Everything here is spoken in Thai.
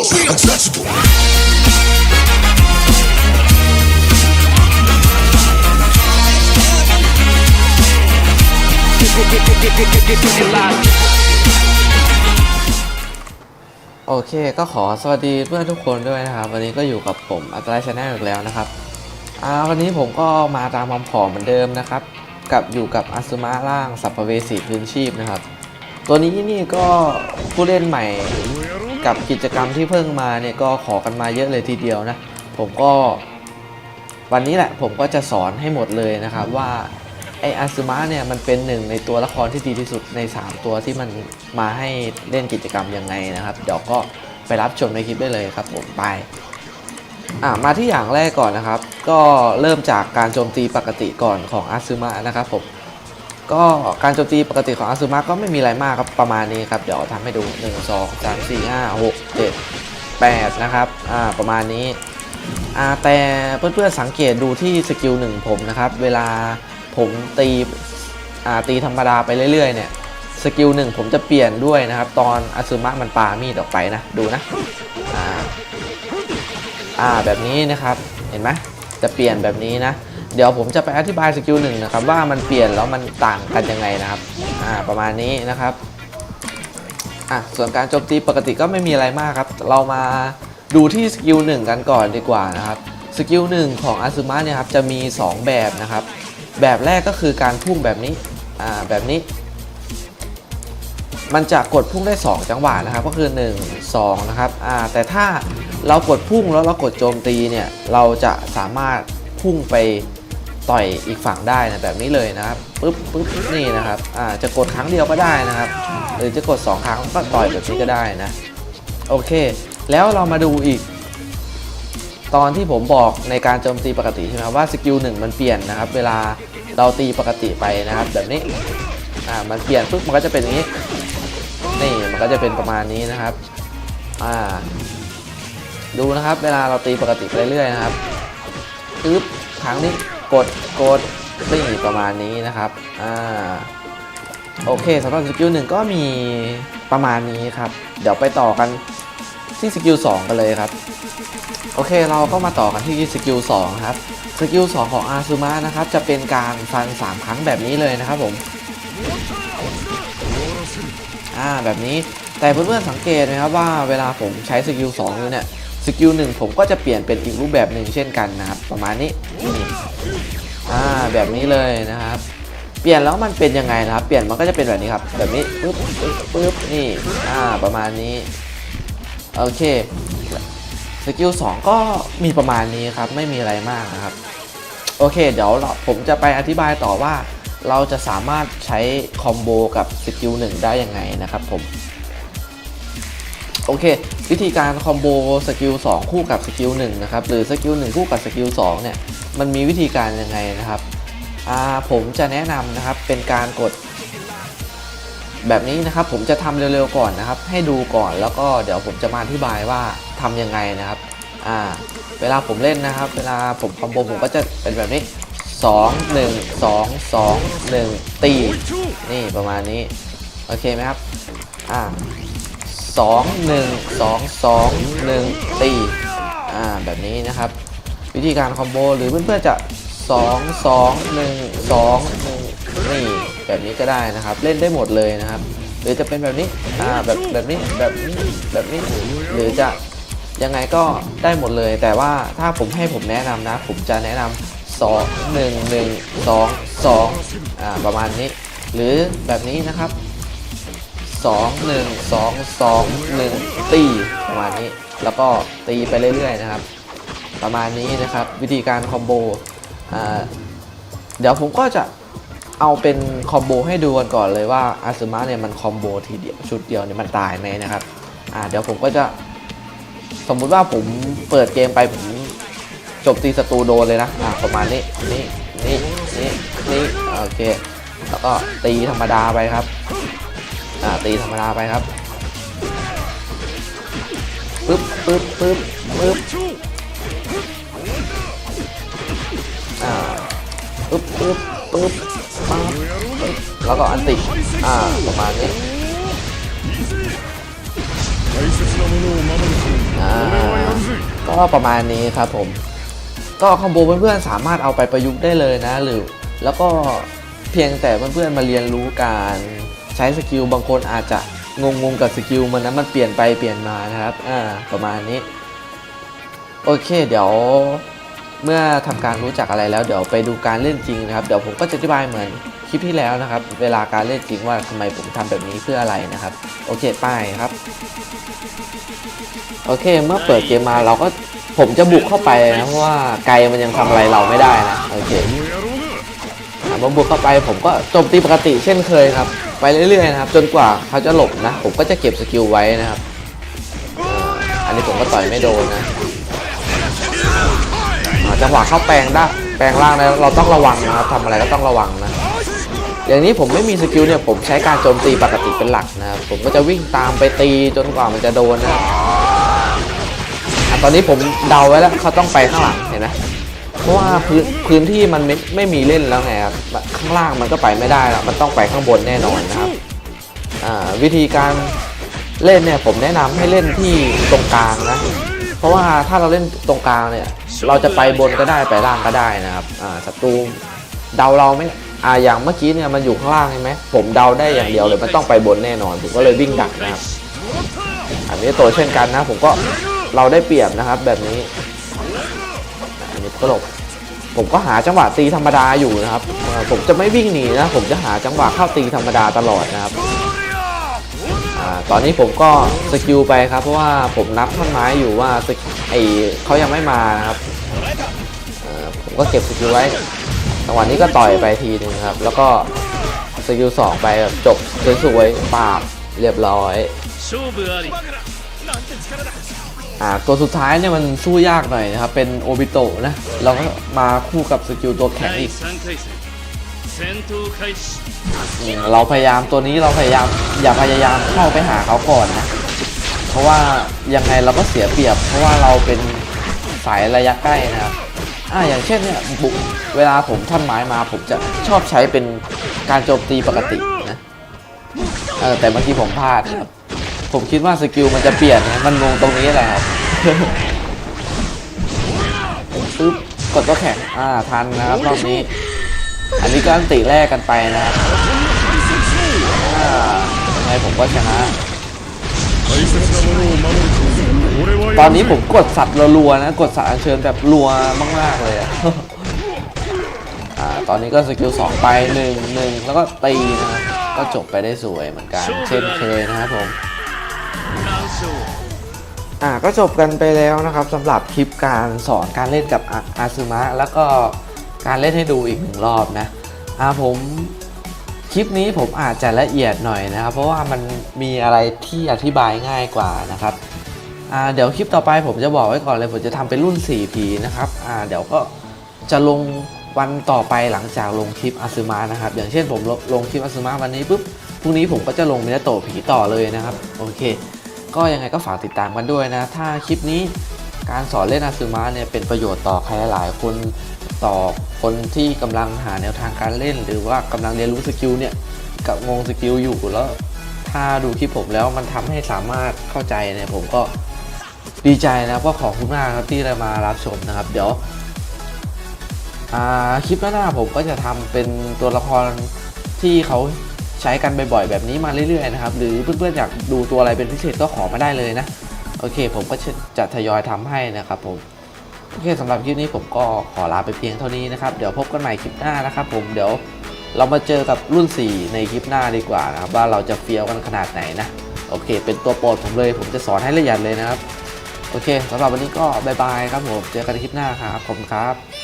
walls, untouchable. โอเคก็ขอสวัสดีเพื่อนทุกคนด้วยนะครับ วันนี้ก็อยู่กับผมอัตราชแนลอีกแล้วนะครับอ่าวันนี้ผมก็มาตามความผอมเหมือนเดิมนะครับ กับอยู่กับอาซุมะร่างสัพเพเวสีพื้นชีพนะครับ ตัวนี้นี่ก็ผู้เล่นใหม่ กับกิจกรรมที่เพิ่งมาเนี่ยก็ขอกันมาเยอะเลยทีเดียวนะ ผมก็วันนี้แหละผมก็จะสอนให้หมดเลยนะครับว่าไออาซึมะเนี่ยมันเป็นหนึ่งในตัวละครที่ดีที่สุดใน 3 ตัวที่มันมาให้เล่นกิจกรรมยังไงนะครับ เดี๋ยวก็ไปรับชมในคลิปได้เลยครับผมไปอ่ามาที่อย่างแรกก่อนนะครับ ก็เริ่มจากการโจมตีปกติก่อนของอาซึมะนะครับผม ก็การโจมตีปกติของอาซึมะก็ไม่มีอะไรมากครับประมาณนี้ครับเดี๋ยวทำให้ดู 1 2 3 4 5 6 7 8 นะครับอ่าประมาณนี้อ่าแต่เพื่อนๆสังเกตดูที่สกิลหนึ่งผมนะครับ เวลาผมตีอ่าตีธรรมดาไปเรื่อยๆเนี่ยสกิลหนึ่งผมจะเปลี่ยนด้วยนะครับ ตอนอาซึมะมันปามีดออกไปนะ ดูนะอ่าอ่าแบบนี้นะครับเห็นไหมจะเปลี่ยนแบบนี้นะ เดี๋ยวผมจะไปอธิบายสกิลหนึ่งนะครับว่ามันเปลี่ยนแล้วมันต่างกันยังไงนะครับอ่าประมาณนี้นะครับอะส่วนการโจมตีปกติก็ไม่มีอะไรมากครับ เรามาดูที่สกิลหนึ่งกันก่อนดีกว่านะครับสกิลหนึ่งของอาซึมะเนี่ยครับจะมี 2 แบบนะครับ แบบแรกก็คือการพุ่งแบบนี้อ่าแบบนี้ มันจะกดพุ่งได้ 2 จังหวะนะครับ ก็คือ 1 2 นะครับอ่าแต่ถ้าเรากดพุ่งแล้วเรากดโจมตีเนี่ยเราจะสามารถพุ่งไป ต่อยอีกฝั่งได้นะแบบนี้เลยนะครับปึ๊บปึ๊บนี่นะครับอ่าจะกดครั้งเดียวก็ได้นะครับ หรือจะกด 2 ครั้งก็ต่อยแบบนี้ก็ได้นะโอเค แล้วเรามาดูอีก ตอนที่ผมบอกในการโจมตีปกติใช่ไหมว่าสกิลหนึ่งมันเปลี่ยนนะครับ เวลาเราตีปกติไปนะครับ แบบนี้อ่ามันเปลี่ยนปุ๊บมันก็จะเป็นอย่างนี้นี่มันก็จะเป็นประมาณนี้นะครับอ่าดูนะครับ เวลาเราตีปกติไปเรื่อยๆนะครับอึ๊บครั้งนี้ กดกดนี่ประมาณนี้นะครับอ่าโอเคสำหรับสกิลหนึ่งก็มีประมาณนี้ครับ เดี๋ยวไปต่อกันที่สกิล2กันเลยครับ โอเคเราก็มาต่อกันที่สกิล2ครับสกิล2ของอาซูมะนะครับ จะเป็นการฟัน3ครั้งแบบนี้เลยนะครับผมอ่าแบบนี้แต่เพื่อนๆสังเกตไหมครับว่าเวลาผมใช้สกิล2อยู่เนี่ยสกิลหนึ่งผมก็จะเปลี่ยนเป็นอีกรูปแบบหนึ่งเช่นกันนะครับ ประมาณนี้ อ่าแบบนี้เลยนะครับ เปลี่ยนแล้วมันเป็นยังไงนะครับ เปลี่ยนมันก็จะเป็นแบบนี้ครับ แบบนี้ปึ๊บปึ๊บปึ๊บนี่อ่าประมาณนี้โอเคสกิล2ก็มีประมาณนี้ครับ ไม่มีอะไรมากนะครับ โอเค เดี๋ยวผมจะไปอธิบายต่อว่า เราจะสามารถใช้คอมโบกับสกิลหนึ่งได้ยังไงนะครับผมโอเค วิธีการคอมโบสกิล2คู่กับสกิล1นะครับหรือสกิล1คู่กับสกิล2เนี่ย มันมีวิธีการยังไงนะครับผมจะแนะนำนะครับเป็นการกด แบบนี้นะครับ ผมจะทำเร็วๆก่อนนะครับ ให้ดูก่อนแล้วก็เดี๋ยวผมจะมาอธิบายว่าทำยังไงนะครับเวลาผมเล่นนะครับ เวลาผมคอมโบผมก็จะเป็นแบบนี้2 1 2 2 1ตีนี่ประมาณนี้ โอเคไหมครับอ่าสองหนึ่งสองสองหนึ่งตีอ่าแบบนี้นะครับ วิธีการคอมโบหรือเพื่อนๆจะสองสองหนึ่งสองหนึ่งนี่แบบนี้ก็ได้นะครับ เล่นได้หมดเลยนะครับ หรือจะเป็นแบบนี้อ่าแบบแบบนี้แบบนี้แบบนี้หรือจะยังไงก็ได้หมดเลย แต่ว่าถ้าผมให้ผมแนะนำนะ ผมจะแนะนำสองหนึ่งหนึ่งสองสองอ่าประมาณนี้ หรือแบบนี้นะครับ2 1 2 2 1ตีประมาณนี้ แล้วก็ตีไปเรื่อยๆนะครับ ประมาณนี้นะครับ วิธีการคอมโบเดี๋ยวผมก็จะเอาเป็นคอมโบให้ดูกันก่อนเลยว่าอาซึมะเนี่ยมันคอมโบทีเดียวชุดเดียวเนี่ยมันตายไหมนะครับอ่าเดี๋ยวผมก็จะสมมุติว่าผมเปิดเกมไปผมจบตีศัตรูโดนเลยนะอ่าประมาณนี้นี่นี่นี่นี่โอเคแล้วก็ตีธรรมดาไปครับอ่าตีธรรมดาไปครับปึ๊บปึ๊บปึ๊บปึ๊บ ปึ๊บปึ๊บปึ๊บปั๊บแล้วก็อันติอ่าประมาณนี้ก็ประมาณนี้ครับผม ก็คอมโบเพื่อนๆสามารถเอาไปประยุกต์ได้เลยนะหรือ แล้วก็เพียงแต่เพื่อนๆมาเรียนรู้การใช้สกิลบางคนอาจจะงงงกับสกิลมันนะมันเปลี่ยนไปเปลี่ยนมานะครับ อ่า ประมาณนี้ โอเค เดี๋ยว เมื่อทำการรู้จักอะไรแล้วเดี๋ยวไปดูการเล่นจริงนะครับเดี๋ยวผมก็จะอธิบายเหมือนคลิปที่แล้วนะครับ เวลาการเล่นจริงว่าทำไมผมทำแบบนี้เพื่ออะไรนะครับ โอเคป้ายครับ โอเคเมื่อเปิดเกมมาเราก็ผมจะบุกเข้าไปนะเพราะว่าไกลมันยังทำอะไรเราไม่ได้นะโอเคผมบุกเข้าไปผมก็โจมตีปกติเช่นเคยครับ ไปเรื่อยๆนะครับ จนกว่าเขาจะหลบนะ ผมก็จะเก็บสกิลไว้นะครับ อันนี้ผมก็ต่อยไม่โดนนะ จังหวะเข้าแปลงได้แปลงร่างนะเราต้องระวังนะครับทำอะไรก็ต้องระวังนะอย่างนี้ผมไม่มีสกิลเนี่ยผมใช้การโจมตีปกติเป็นหลักนะครับผมก็จะวิ่งตามไปตีจนกว่ามันจะโดนนะตอนนี้ผมเดาไว้แล้วเขาต้องไปข้างหลังเห็นไหมเพราะว่าพื้นพื้นที่มันไม่ไม่มีเล่นแล้วไงครับข้างล่างมันก็ไปไม่ได้แล้วมันต้องไปข้างบนแน่นอนนะครับวิธีการเล่นเนี่ยผมแนะนำให้เล่นที่ตรงกลางนะ เพราะว่าถ้าเราเล่นตรงกลางเนี่ย เราจะไปบนก็ได้ไปล่างก็ได้นะครับอ่าศัตรูเดาเราไม่อ่าอย่างเมื่อกี้เนี่ยมันอยู่ข้างล่างใช่ไหมผมเดาได้อย่างเดียวเลยมันต้องไปบนแน่นอน ผมก็เลยวิ่งดักนะครับอันนี้ตัวเช่นกันนะ ผมก็เราได้เปรียบนะครับ แบบนี้อันนี้ก็หลบผมก็หาจังหวะตีธรรมดาอยู่นะครับ ผมจะไม่วิ่งหนีนะ ผมจะหาจังหวะเข้าตีธรรมดาตลอดนะครับ ตอนนี้ผมก็สกิลไปครับเพราะว่าผมนับท่อนไม้อยู่ว่าไอเขายังไม่มานะครับผมก็เก็บสกิลไว้จังวะนี้ก็ต่อยไปทีนึงครับ แล้วก็สกิลสองไปแบบจบสวยๆปราบเรียบร้อยอ่าตัวสุดท้ายเนี่ยมันสู้ยากหน่อยนะครับ เป็นโอบิโตะนะ เราก็มาคู่กับสกิลตัวแข็งอีก เราพยายามตัวนี้เราพยายามอย่าพยายามเข้าไปหาเขาก่อนนะ เพราะว่ายังไงเราก็เสียเปรียบ เพราะว่าเราเป็นสายระยะใกล้นะครับอ่าอย่างเช่นเนี่ยบุกเวลาผมท่อนไม้มาผมจะชอบใช้เป็นการโจมตีปกตินะเออแต่เมื่อกี้ผมพลาดครับผมคิดว่าสกิลมันจะเปลี่ยนมันงงตรงนี้แหละครับปึ๊บกดตัวแข็งอ่าทันนะครับรอบนี้ อันนี้ก็อันติแรกกันไปนะครับยังไงผมก็ชนะ ตอนนี้ผมกดสัตว์รัวๆนะ กดสัตว์อัญเชิญแบบรัวมากๆเลยอะตอนนี้ก็สกิลสองไปหนึ่งหนึ่งแล้วก็ตีนะก็จบไปได้สวยเหมือนกัน เช่นเคยนะครับผมอ่าก็จบกันไปแล้วนะครับสำหรับคลิปการสอนการเล่นกับอาซึมะแล้วก็ การเล่นให้ดูอีกหนึ่งรอบนะอ่าผมคลิปนี้ผมอาจจะละเอียดหน่อยนะครับ เพราะว่ามันมีอะไรที่อธิบายง่ายกว่านะครับอ่าเดี๋ยวคลิปต่อไปผมจะบอกไว้ก่อนเลยผมจะทำเป็นรุ่น4ผีนะครับอ่าเดี๋ยวก็จะลงวันต่อไปหลังจากลงคลิปอาซึมะนะครับ อย่างเช่นผมลงลงคลิปอาซึมะวันนี้ปุ๊บพรุ่งนี้ผมก็จะลงเมนาโตะผีต่อเลยนะครับโอเค ก็ยังไงก็ฝากติดตามกันด้วยนะ ถ้าคลิปนี้การสอนเล่นอาซึมะเนี่ยเป็นประโยชน์ต่อใครหลายคน ต่อคนที่กำลังหาแนวทางการเล่น หรือว่ากำลังเรียนรู้สกิลเนี่ยกับงงสกิลอยู่แล้ว ถ้าดูคลิปผมแล้วมันทำให้สามารถเข้าใจเนี่ยผมก็ดีใจนะก็ขอบคุณมากครับที่ได้มารับชมนะครับ เดี๋ยวคลิปหน้าผมก็จะทำเป็นตัวละครที่เขาใช้กันบ่อยๆแบบนี้มาเรื่อยๆนะครับ หรือเพื่อนๆอยากดูตัวอะไรเป็นพิเศษก็ขอมาได้เลยนะ โอเค ผมก็จะทยอยทำให้นะครับผม โอเคสำหรับคลิปนี้ผมก็ขอลาไปเพียงเท่านี้นะครับ เดี๋ยวพบกันใหม่คลิปหน้านะครับผมเดี๋ยวเรามาเจอกับรุ่น 4 ในคลิปหน้าดีกว่านะครับ ว่าเราจะเฟี้ยวกันขนาดไหนนะ โอเค เป็นตัวโปรดผมเลย ผมจะสอนให้ละเอียดเลยนะครับ โอเคสำหรับวันนี้ก็บายบายครับผม เจอกันในคลิปหน้าครับขอบคุณครับ